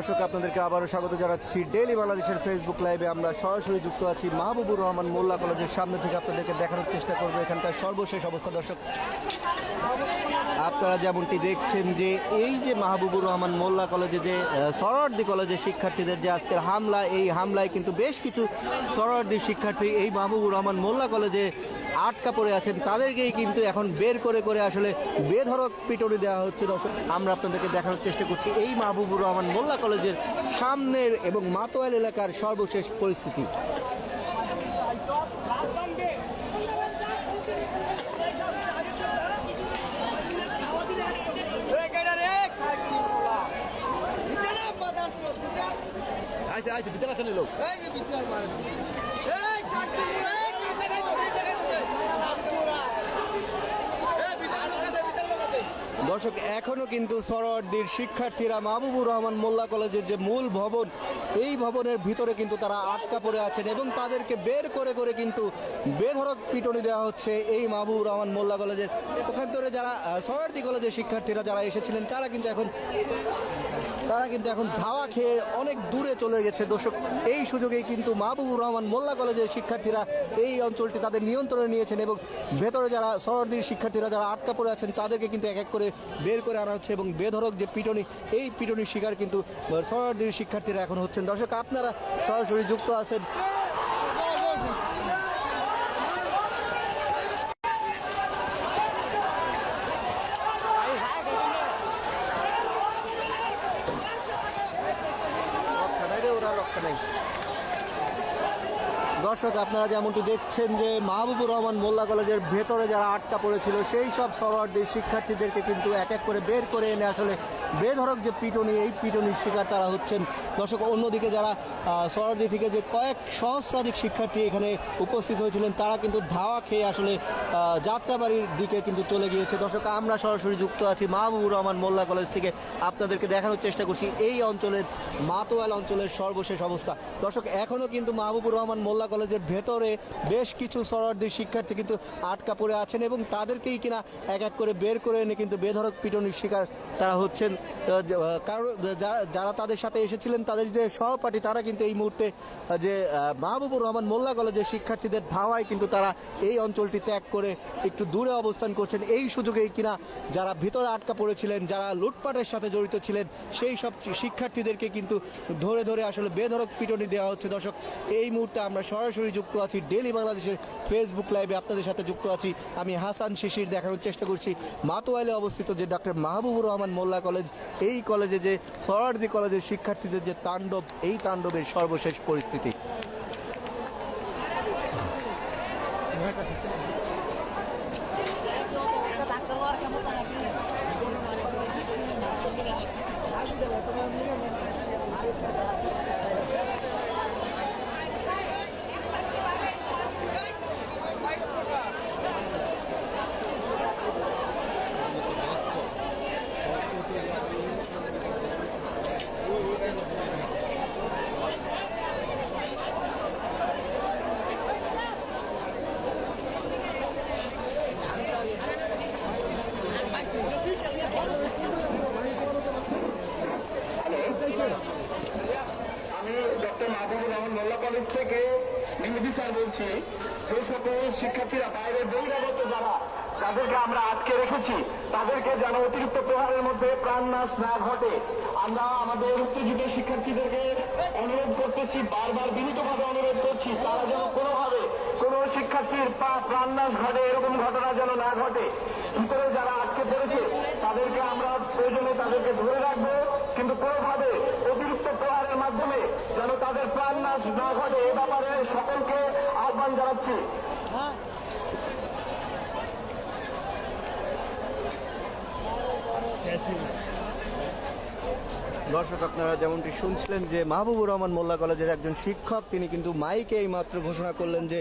দর্শক আপনাদেরকে আবারও স্বাগত জানাচ্ছি ডেইলি বাংলাদেশের ফেসবুক লাইভে আমরা সরাসরি যুক্ত আছি মাহবুবুর রহমান মোল্লা কলেজের সামনে থেকে আপনাদেরকে দেখানোর চেষ্টা করব এখানকার সর্বশেষ অবস্থা দর্শক। আপনারা যেমনটি দেখছেন যে এই যে মাহবুবুর রহমান মোল্লা কলেজে যে আহ, সরোয়ার্দী কলেজের শিক্ষার্থীদের যে আজকের হামলা এই হামলায় কিন্তু বেশ কিছু সরোয়ার্দী শিক্ষার্থী এই মাহবুবুর রহমান মোল্লা কলেজে আটকা পড়ে আছেন তাদেরকেই কিন্তু এখন বের করে করে আসলে বেধরক পিটুনি দেওয়া হচ্ছে দর্শক। আমরা আপনাদেরকে দেখানোর চেষ্টা করছি এই মাহবুবুর রহমান মোল্লা কলেজের সামনের এবং মাতোয়াল এলাকার সর্বশেষ পরিস্থিতি। আচ্ছা আচ্ছা ভিতরে আসলে লোক। দর্শক, এখনও কিন্তু সরোয়ার্দির শিক্ষার্থীরা মাহবুবুর রহমান মোল্লা কলেজের যে মূল ভবন, এই ভবনের ভিতরে কিন্তু তারা আটকা পড়ে আছেন এবং তাদেরকে বের করে করে কিন্তু বেধরক পিটনি দেওয়া হচ্ছে এই মাহবুবুর রহমান মোল্লা কলেজের। ওখান ধরে যারা সরোয়ার্দি কলেজের শিক্ষার্থীরা যারা এসেছিলেন, তারা কিন্তু এখন, তারা কিন্তু এখন ধাওয়া খেয়ে অনেক দূরে চলে গেছে। দর্শক, এই সুযোগেই কিন্তু মাহবুবুর রহমান মোল্লা কলেজের শিক্ষার্থীরা এই অঞ্চলটি তাদের নিয়ন্ত্রণে নিয়েছেন এবং ভেতরে যারা সরদির শিক্ষার্থীরা যারা আটকা পড়ে আছেন, তাদেরকে কিন্তু এক এক করে বের করে আনা হচ্ছে এবং বেধরক যে পিটনি, এই পিটনির শিকার কিন্তু সরদির শিক্ষার্থীরা এখন হচ্ছেন। দর্শক, আপনারা সরাসরি যুক্ত আছেন। ওরা রক্ষা দর্শক, আপনারা যেমনটি দেখছেন যে মাহবুবুর রহমান মোল্লা কলেজের ভেতরে যারা আটকা পড়েছিল, সেই সব সরোয়ারদের শিক্ষার্থীদেরকে কিন্তু এক এক করে বের করে এনে আসলে বেধরক যে পিটনি, এই পিটনির শিকার তারা হচ্ছেন। দর্শক, অন্যদিকে যারা সরদি থেকে যে কয়েক সহস্রাধিক শিক্ষার্থী এখানে উপস্থিত হয়েছিলেন, তারা কিন্তু ধাওয়া খেয়ে আসলে যাত্রাবাড়ির দিকে কিন্তু চলে গিয়েছে। দর্শক, আমরা সরাসরি যুক্ত আছি মাহবুবুর রহমান মোল্লা কলেজ থেকে। আপনাদেরকে দেখানোর চেষ্টা করছি, এই অঞ্চলের মাতোয়াল অঞ্চলের সর্বশেষ অবস্থা। দর্শক এখনও কিন্তু মাহবুবুর রহমান মোল্লা কলেজের ভেতরে বেশ কিছু সরোয়ার্দির শিক্ষার্থী কিন্তু আটকা পড়ে আছেন এবং তাদেরকেই কিনা এক এক করে বের করে এনে কিন্তু বেধরক পিটনির শিকার তারা হচ্ছেন। আহ, যে, আহ, কারও যারা- তাদের সাথে এসেছিলেন তাদের যে সহপাঠী তারা কিন্তু এই মুহূর্তে যে মাহবুবুর রহমান মোল্লা কলেজের শিক্ষার্থীদের ধাওয়ায় কিন্তু তারা এই অঞ্চলটি ত্যাগ করে একটু দূরে অবস্থান করছেন। এই সুযোগেই কিনা যারা ভিতরে আটকা পড়েছিলেন যারা লুটপাটের সাথে জড়িত ছিলেন সেই সব শিক্ষার্থীদেরকে কিন্তু ধরে ধরে আসলে বেধরক পিটনি দেওয়া হচ্ছে। দর্শক এই মুহূর্তে আমরা সরাসরি যুক্ত আছি ডেলি বাংলাদেশের ফেসবুক লাইভে আপনাদের সাথে যুক্ত আছি। আমি হাসান শিশির দেখানোর চেষ্টা করছি। মাতোয়ালে অবস্থিত যে ডক্টর মাহবুবুর রহমান মোল্লা কলেজ, এই কলেজে যে সরার্দি কলেজের শিক্ষার্থীদের যে তাণ্ডব, এই তাণ্ডবের সর্বশেষ পরিস্থিতি আমি ডক্টর মাহবুবুর রহমান মোল্লা কলেজ থেকে ইংরেজি স্যার বলছি যে শিক্ষার্থীরা বাইরে বহিরাগত যারা তাদেরকে আমরা আটকে রেখেছি, তাদেরকে যেন অতিরিক্ত প্রহারের মধ্যে প্রাণ নাশ না ঘটে। আমরা আমাদের উত্তেজিত শিক্ষার্থীদেরকে অনুরোধ করতেছি, বারবার বিনীতভাবে অনুরোধ করছি, তারা যেন কোনোভাবে কোনো শিক্ষার্থীর প্রাণ নাশ ঘটে, এরকম ঘটনা যেন না ঘটে। ভিতরে যারা আটকে পড়েছে, তাদেরকে আমরা প্রয়োজনে তাদেরকে ধরে রাখব, কিন্তু কোনোভাবে অতিরিক্ত প্রহারের মাধ্যমে যেন তাদের প্রাণ নাশ না ঘটে, এ ব্যাপারে সকলকে আহ্বান জানাচ্ছি। দর্শক, আপনারা যেমনটি শুনছিলেন যে মাহবুবুর রহমান মোল্লা কলেজের একজন শিক্ষক, তিনি কিন্তু মাইকে এই মাত্র ঘোষণা করলেন যে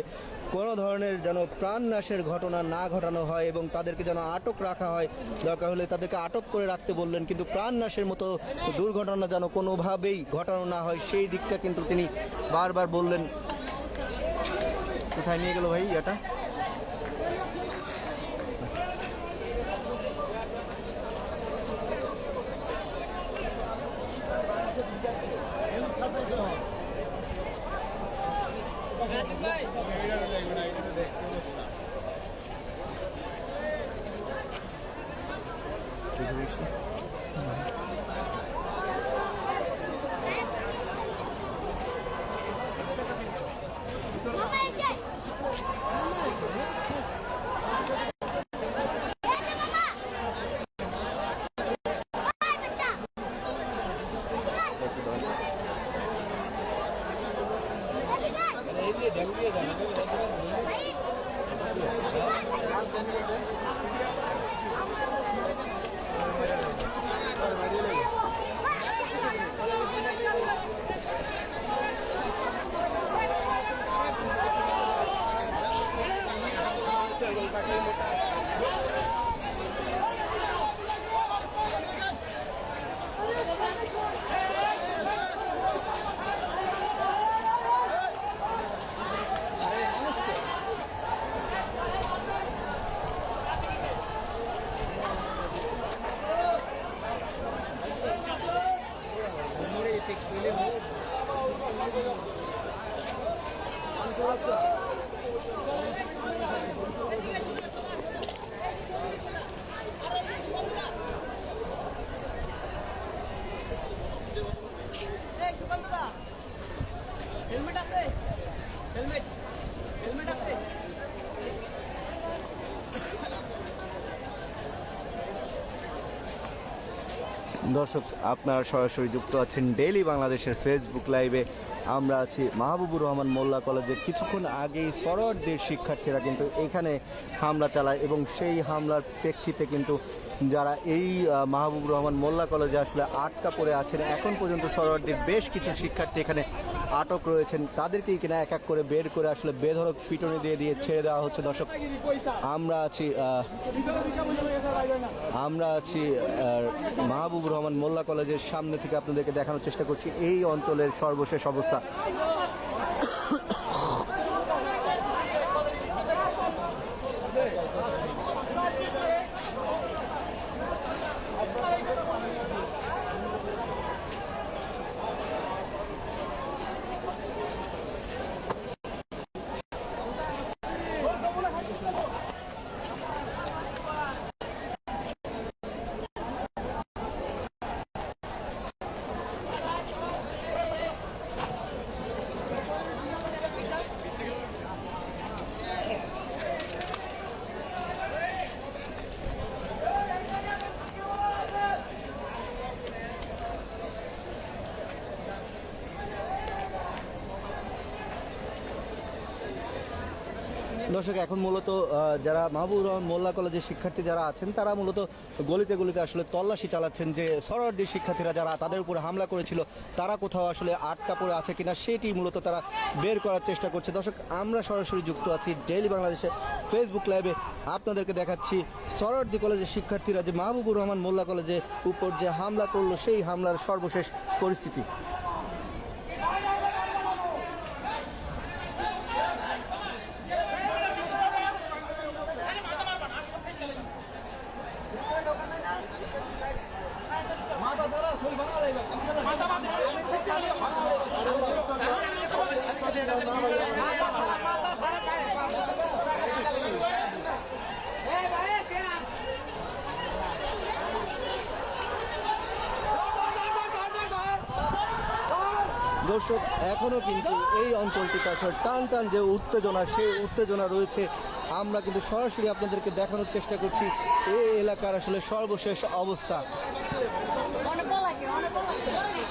কোনো ধরনের যেন প্রাণ নাশের ঘটনা না ঘটানো হয় এবং তাদেরকে যেন আটক রাখা হয়। দরকার হলে তাদেরকে আটক করে রাখতে বললেন, কিন্তু প্রাণ নাশের মতো দুর্ঘটনা যেন কোনোভাবেই ঘটানো না হয়, সেই দিকটা কিন্তু তিনি বারবার বললেন। কোথায় নিয়ে গেল ভাই এটা जल्दी है। হেলমেট আছে? হেলমেট আছে দর্শক, আপনারা সরাসরি যুক্ত আছেন ডেইলি বাংলাদেশের ফেসবুক লাইভে আমরা আছি মাহবুবুর রহমান মোল্লা কলেজে। কিছুক্ষণ আগেই সরোয়ারদের শিক্ষার্থীরা কিন্তু এখানে হামলা চালায় এবং সেই হামলার প্রেক্ষিতে কিন্তু যারা এই মাহবুবুর রহমান মোল্লা কলেজে আসলে আটকা পড়ে আছেন, এখন পর্যন্ত সরোয়ারদের বেশ কিছু শিক্ষার্থী এখানে আটক রয়েছেন, তাদেরকেই কিনা এক এক করে বের করে আসলে বেধরক পিটনে দিয়ে দিয়ে ছেড়ে দেওয়া হচ্ছে। দর্শক, আমরা আছি আমরা আছি মাহবুব রহমান মোল্লা কলেজের সামনে থেকে আপনাদেরকে দেখানোর চেষ্টা করছি। এই অঞ্চলের সর্বশেষ অবস্থা। দর্শক, এখন মূলত যারা মাহবুব রহমান মোল্লা কলেজের শিক্ষার্থী যারা আছেন, তারা মূলত গলিতে গলিতে আসলে তল্লাশি চালাচ্ছেন যে সরোয়ার্দির শিক্ষার্থীরা যারা, তাদের উপরে হামলা করেছিল, তারা কোথাও আসলে আটকা পড়ে আছে কিনা, সেটি মূলত তারা বের করার চেষ্টা করছে। দর্শক, আমরা সরাসরি যুক্ত আছি ডেইলি বাংলাদেশে ফেসবুক লাইভে আপনাদেরকে দেখাচ্ছি সরোয়ার্দি কলেজের শিক্ষার্থীরা যে মাহবুবুর রহমান মোল্লা কলেজে উপর যে হামলা করল, সেই হামলার সর্বশেষ পরিস্থিতি। দর্শক এখনও কিন্তু এই অঞ্চলটি তাছাড়া টান টান যে উত্তেজনা, সেই উত্তেজনা রয়েছে। আমরা কিন্তু সরাসরি আপনাদেরকে দেখানোর চেষ্টা করছি, এই এলাকার আসলে সর্বশেষ অবস্থা অনেক লাগে অনেক তাই নাকি?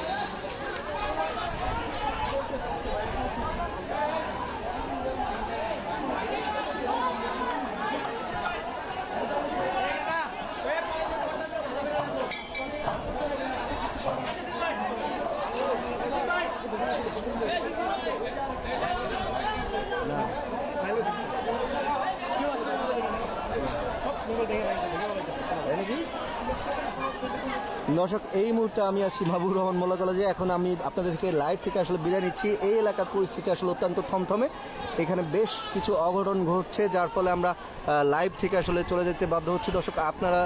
দর্শক, এই মুহূর্তে আমি আছি মাহবুব রহমান মোল্লা কলেজে। এখন আমি আপনাদের থেকে লাইভ থেকে আসলে বিদায় নিচ্ছি। এই এলাকার পরিস্থিতি আসলে অত্যন্ত থমথমে। এখানে বেশ কিছু অঘটন ঘটছে, যার ফলে আমরা লাইভ থেকে আসলে চলে যেতে বাধ্য হচ্ছি। দর্শক, আপনারা